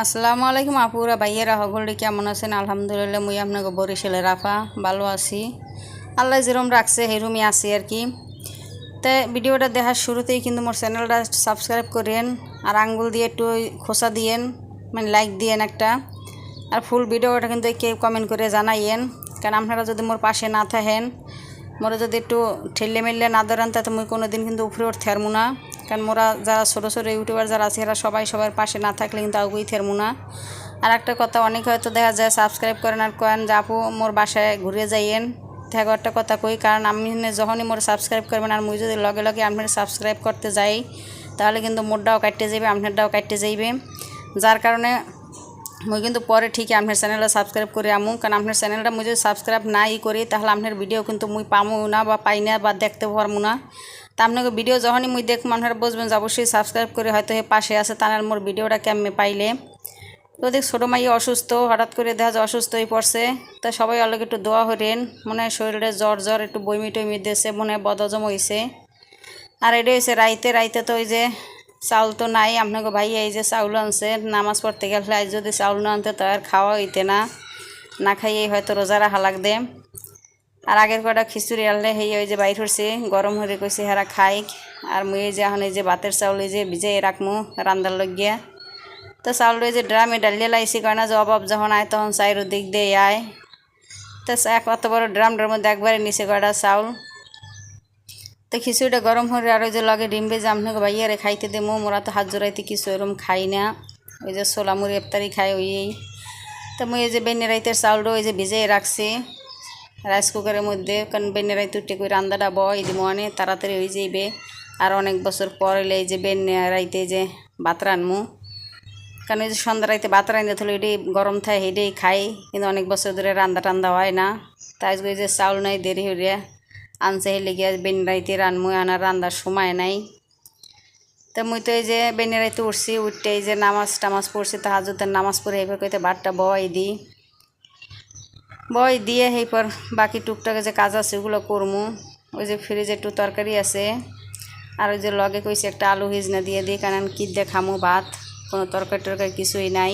আসসালামু আলাইকুম আপুরা ভাইয়েরা, সকলে কেমন আছেন? আলহামদুলিল্লাহ, মুই আপনাকে বরিশালে রাফা, ভালো আছি। আল্লাহ যেরম রাখছে, সেরমই আছি আর কি। তাই ভিডিওটা দেখার শুরুতেই কিন্তু মোর চ্যানেলটা সাবস্ক্রাইব করেন, আর আঙ্গুল দিয়ে একটু খোসা দিয়েন মানে লাইক দিয়েন একটা। আর ফুল ভিডিওটা কিন্তু কেউ কমেন্ট করে জানাইয়েন, কারণ আপনারা যদি মোর পাশে না থাকেন, মোরা যদি একটু ঠেললে মেললে না ধরেন, তাতে মুই কোনো দিন কিন্তু উপরে উঠতে পারব না। কারণ মোরা যারা ছোটো ছোটো ইউটিউবার যারা আছে, এরা সবাই সবার পাশে না থাকলে কিন্তু আগুই থেরমু না। আর একটা কথা, অনেক হয়তো দেখা যায় সাবস্ক্রাইব করেন আর করেন যে, আপু, মোর বাসায় ঘুরে যাইয়েন। দেখো একটা কথা কই, কারণ আমি যখনই মোর সাবস্ক্রাইব করবেন আর মুই যদি লগে লগে আপনার সাবস্ক্রাইব করতে যাই, তাহলে কিন্তু মোরটাও কাটতে যাবে আপনারটাও কাটতে যাইবে। যার কারণে মুই কিন্তু পরে ঠিকই আপনার চ্যানেলটা সাবস্ক্রাইব করে আমু, কারণ আপনার চ্যানেলটা মুই যদি সাবস্ক্রাইব নাই করি, তাহলে আপনার ভিডিও কিন্তু মুই পামু না বা পাই না বা দেখতে পারব না। তা আপনাকে ভিডিও যখনই মুই দেখব আপনারা বুঝবেন যে অবশ্যই সাবস্ক্রাইব করে হয়তো হে পাশে আছে তার মোর ভিডিওটা কেমনে পাইলে। তো দেখ, ছোটো মাইয়া অসুস্থ, হঠাৎ করে দেখা যায় অসুস্থ হয়ে পড়ছে, তা সবাই অনেক একটু দোয়া হরেন মনে হয় শরীরে জ্বর জ্বর, একটু বইমি টইমি দিয়েছে, মনে হয় বদজম হয়েছে আর এটা হয়েছে রাইতে রাইতে তো ওই যে চাউল তো নাই, আপনাকে ভাই এই যে চাউল আনছে, নামাজ পড়তে গেলে আজ যদি চাউল না আনতে, তো আর খাওয়া হইতে না। না খাইয়ে হয়তো রোজারা হালাক লাগবে। আর আগের কটা খিচুড়ি আনলে সেই ওই যে বাইর হচ্ছে গরম হয়ে কইছে, হেরা খাই। আর মুই যে এখন এই যে ভাতের চাউল এই যে ভিজাই রাখমু রান্দার লগিয়া তো চাউল এই যে ড্রামে ডালিয়ে লাইছি কারণ যে অভাব যখন আয় তখন চাইরো দিক দিয়ে আয়। তো এক অত বড় ড্রামটার মধ্যে একবারে নিচে কটা চাউল। তো খিচুড়িটা গরম হলে আর ওই যে লগে ডিম ভেজে আপনাকে ভাইয়ারে খাইতে দেবো মোরা তো হাত জোড়াইতে কিছু এরম খাই না। ওই যে সোলা মুড়ি, ইফতারি খাই ওই তো মুই এই যে বেনে রাইতের চাউলটা ওই যে ভিজে রাখছি। রাইস কুকারের মধ্যে কারণ বেনে রাইতে উঠে করে রান্দাটা বয় দিব অনেক তাড়াতাড়ি হয়ে যাইবে। আর অনেক বছর পর এলে এই যে বেনে রাইতে যে ভাত রানমু। কারণ এই যে সন্ধ্যা রাইতে ভাত রাইতে তাহলে এটাই গরম থাকে এটাই খাই। কিন্তু অনেক বছর ধরে রান্দা টান্দা হয় না। তাই ওই যে চাউল নাই, দেরি হইয়া আনছে হেলে গিয়া বেন রাইতে রানমু, আনার রান্দার সময় নাই। তো মুই তো এই যে বেনে রাইতে উঠছি উঠতে এই যে নামাজ টামাজ পড়ছি তাহাজুতের নামাজ পড়ে এইবার কইতে ভাতটা বয় দিই বয় দিয়ে এইপর বাকি টুকটাকে যে কাজ আছে, ওগুলো করমু। ওই যে ফ্রিজে একটু তরকারি আছে। আর ওই যে লগে কইছে একটা আলু হিজনা দিয়ে দিই, কারণ কি দিয়ে খামু ভাত? কোনো তরকারি টরকারি কিছুই নাই।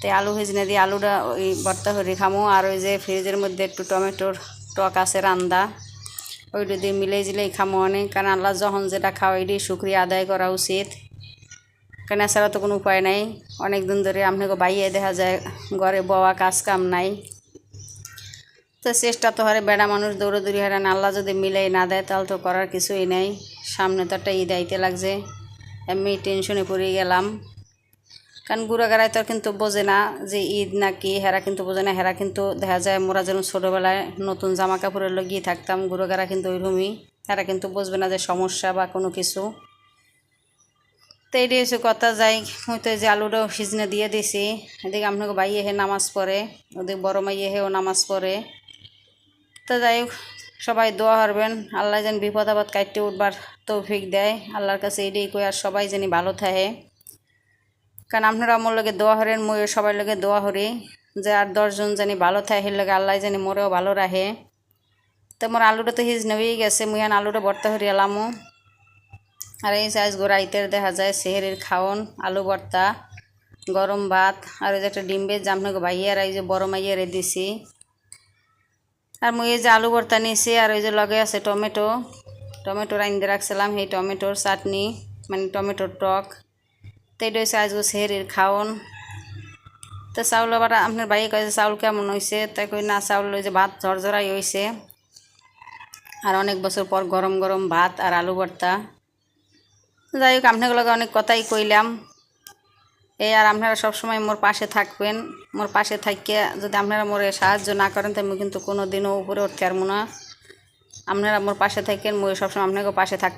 তাই আলু হিজনা দিয়ে আলুটা ওই ভর্তা করে খামু। আর ওই যে ফ্রিজের মধ্যে একটু টমেটোর টক আছে, রান্দা। ওইটা দিয়ে মিলাই জিলাই খামো অনেক। কারণ আল্লাহ যখন যেটা খাওয়াই দিয়ে শুক্রিয়া আদায় করা উচিত। কারণ এছাড়া তো কোনো উপায় নাই। অনেক দিন ধরে আপনাকে বাইয়ে দেখা যায়, ঘরে বওয়া কাজ কাম নাই। তো চেষ্টা তো হারে, বেড়া মানুষ দৌড়াদৌড়ি হারান আল্লাহ যদি মিলাই না দেয়, তাহলে তো করার কিছুই নেই। সামনে তো একটা ঈদ আইতে লাগছে, এমনি টেনশনে পড়ে গেলাম। কারণ গুড়াগাড়ায় তো কিন্তু বোঝে না যে ঈদ নাকি হেরা কিন্তু বোঝে না, হেরা কিন্তু দেখা যায় মোরা যেন ছোটোবেলায় নতুন জামা কাপড়ের লগিয়ে থাকতাম, গুড়াগাড়া কিন্তু ওইরকমই। হেরা কিন্তু বুঝবে না যে সমস্যা বা কোনো কিছু। তো এটাই হচ্ছে কথা, যাই হয়তো যে আলুটাও সিজনে দিয়ে দিছি এদিকে আপনাকে বাইয়ে হে নামাজ পড়ে, ওদিকে বড় মাইয়ে হেও নামাজ পড়ে। তো যাই হোক, সবাই দোয়া হারবেন। আল্লাহ যেন বিপদ আপদ কাটতে উঠবার তৌফিক দেয়। আল্লাহর কাছে এটাই কই, আর সবাই যেন ভালো থাকে। কারণ আপনারা আমার লগে দোয়া হরেন মই সবার লগে দোয়া হরি যে আর দশজন জানি ভালো থাকে লগে আল্লাহ জানি মোরেও ভালো রাখে। তো মোর আলুটা তো হিজ নেবেই গেছে, মুই আন আলুটা ভর্তা হরি এলামও। আর এই সাইজ গোড়াইতে দেখা যায়, সেহেরির খাওন, আলু ভর্তা, গরম ভাত, আর ওই যে একটা ডিম বেজ আপনাকে ভাইয়ার এই যে বড় মাইয়ারে দিছি। আর মুই এই যে আলু ভর্তা নিয়েছি আর ওই যে লগে আছে টমেটো। টমেটো রাইন দিয়ে রাখছিলাম, সেই টমেটোর চাটনি মানে টমেটোর টক। তো এটা হচ্ছে আজকে সেহেরির খাওন। তো চাউল আবার আপনার বাইরে কয়েছে চাউল কেমন হয়েছে তাই কই না, চাউল ওই যে ভাত ঝরঝরাই হয়েছে আর অনেক বছর পর গরম গরম ভাত আর আলু ভর্তা। যাই হোক আপনাগুলোকে অনেক কথাই কইলাম। এই আর আপনারা সবসময় মোর পাশে থাকবেন, মোর পাশে থাকিয়ে যদি আপনারা মোরে সাহায্য না করেন তো আমি কিন্তু কোনো দিনও উপরে উঠতে পারব না। আপনারা মোর পাশে থাকেন, মই সবসময় আপনাকে পাশে থাক